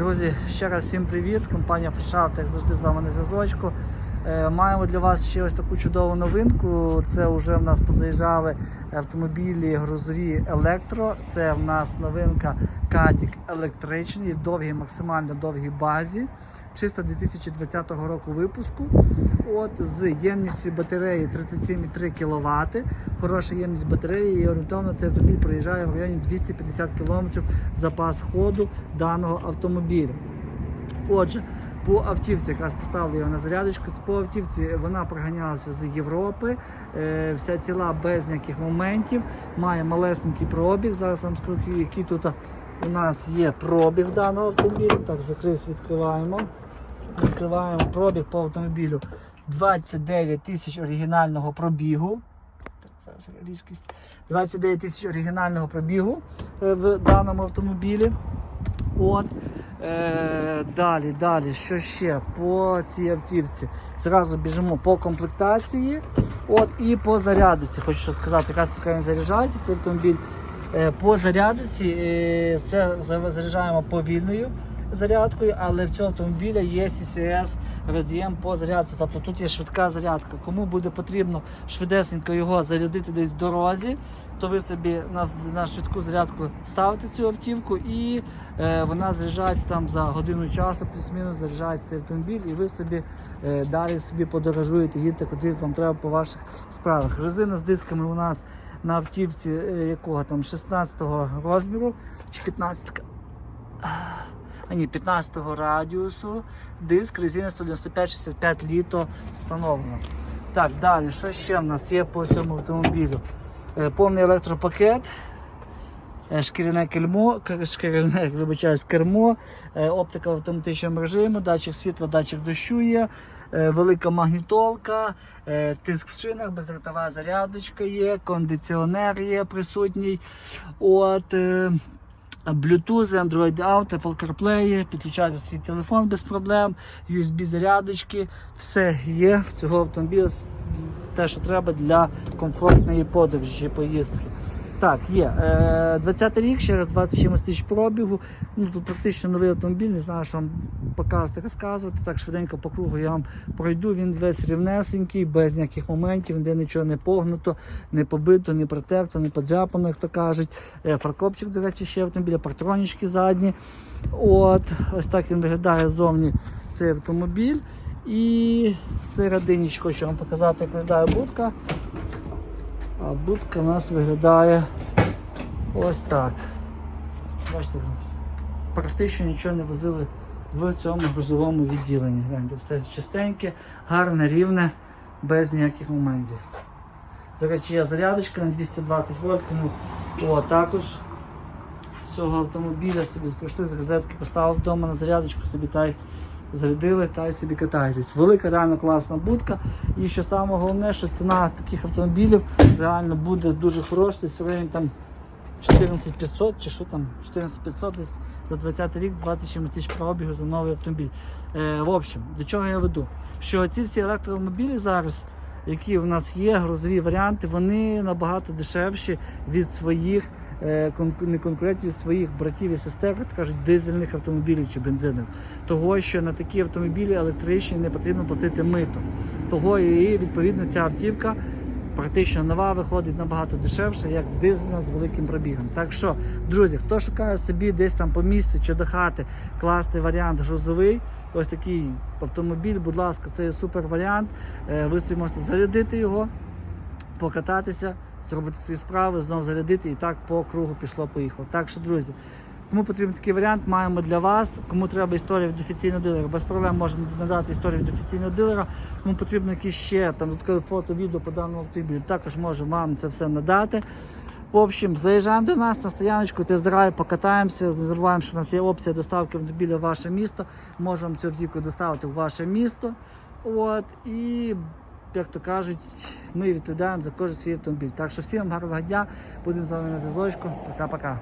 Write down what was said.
Друзі, ще раз всім привіт. Компанія Фрешафт, як завжди, з вами на зв'язочку. Е, Маємо для вас ще ось таку чудову новинку. Це вже в нас позаїжджали автомобілі грузові електро. Це в нас новинка Кадік електричний в довгій, максимально довгій базі. Чисто 2020 року випуску. От з ємністю батареї 37,3 кВт. Хороша ємність батареї і орієнтовно цей автомобіль проїжджає в районі 250 км запас ходу даного автомобіля. Отже, по автівці якраз поставили його на зарядочку. По автівці вона проганялася з Європи. Е, вся ціла без ніяких моментів. Має малесенький пробіг. Зараз вам скажу, який тут у нас є пробіг даного автомобіля. Так, закрився, відкриваємо. Відкриваємо пробіг по автомобілю 29 тисяч оригінального пробігу. Зараз різкість. 29 тисяч оригінального пробігу е, в даному автомобілі. От. Е, далі, далі, що ще по цій автівці? Зразу біжимо по комплектації от, і по зарядці. Хочу сказати, якраз поки він заряджається, цей автомобіль. Е, по зарядці е, це за- заряджаємо повільною зарядкою, але в цього автомобіля є CCS роз'єм по зарядці. Тобто тут є швидка зарядка. Кому буде потрібно швидесенько його зарядити десь в дорозі, то ви собі на, на швидку зарядку ставите цю автівку і е, вона заряджається там за годину часу, плюс-мінус заряджається цей автомобіль, і ви собі е, далі собі подорожуєте, їдете куди вам треба по ваших справах. Резина з дисками у нас на автівці е, якого там 16-го розміру чи 15 ні, 15-го радіусу, диск, резина 195-65 літо встановлено. Так, далі, що ще в нас є по цьому автомобілю? Е, повний електропакет, е, шкіряне кельмо, к- шкіряне, вибачаюсь, кермо, е, оптика в автоматичному режимі, датчик світла, датчик дощу є, велика магнітолка, тиск в шинах, бездротова зарядочка є, кондиціонер є присутній. От, Bluetooth, Android Auto, Apple CarPlay, підключати свій телефон без проблем, USB зарядочки, все є в цього автомобіля, те, що треба для комфортної подорожі поїздки. Так, є. Е, 20 рік, ще раз 20 чимось тисяч пробігу. Ну, тут практично новий автомобіль, не знаю, що вам показувати, розказувати. Так швиденько по кругу я вам пройду. Він весь рівнесенький, без ніяких моментів, ніде нічого не погнуто, не побито, не притерто, не подряпано, як то кажуть. Е, Фаркопчик, до речі, ще автомобіля, партронічки задні. От, ось так він виглядає ззовні цей автомобіль. І всередині хочу вам показати, як виглядає будка. А будка у нас виглядає ось так. Бачите, практично нічого не возили в цьому грузовому відділенні. Гляньте, все чистеньке, гарне, рівне, без ніяких моментів. До речі, є зарядочка на 220 вольт, тому о, також цього автомобіля собі прийшли з розетки, поставив вдома на зарядочку, собі та й зарядили та й собі катаєтесь. Велика, реально класна будка. І що саме головне, що ціна таких автомобілів реально буде дуже хороша, в там 14500 чи що там, 14500 десь за 20 рік, 20 чим тисяч пробігу за новий автомобіль. Е, в общем, до чого я веду? Що ці всі електромобілі зараз, які в нас є, грузові варіанти, вони набагато дешевші від своїх е, не конкурентів, своїх братів і сестер, як кажуть, дизельних автомобілів чи бензинових. Того, що на такі автомобілі електричні не потрібно платити мито. Того і відповідно ця автівка практично нова виходить набагато дешевше, як дизельна з великим пробігом. Так що, друзі, хто шукає собі десь там по місту чи до хати класний варіант грузовий, ось такий автомобіль, будь ласка, це є супер варіант. Е, Ви собі можете зарядити його, покататися, зробити свої справи, знову зарядити і так по кругу пішло-поїхало. Так що, друзі. Кому потрібен такий варіант, маємо для вас. Кому треба історія від офіційного дилера, без проблем можемо надати історію від офіційного дилера. Кому потрібно якісь ще там додаткові фото, відео по даному автомобілю, також можемо вам це все надати. В общем, заїжджаємо до нас на стояночку, тест-драйв, покатаємося. Не забуваємо, що в нас є опція доставки автомобіля в ваше місто. Можемо цю автівку доставити в ваше місто. От, і, як то кажуть, ми відповідаємо за кожен свій автомобіль. Так що всім гарного дня, будемо з вами на зв'язочку. Пока-пока.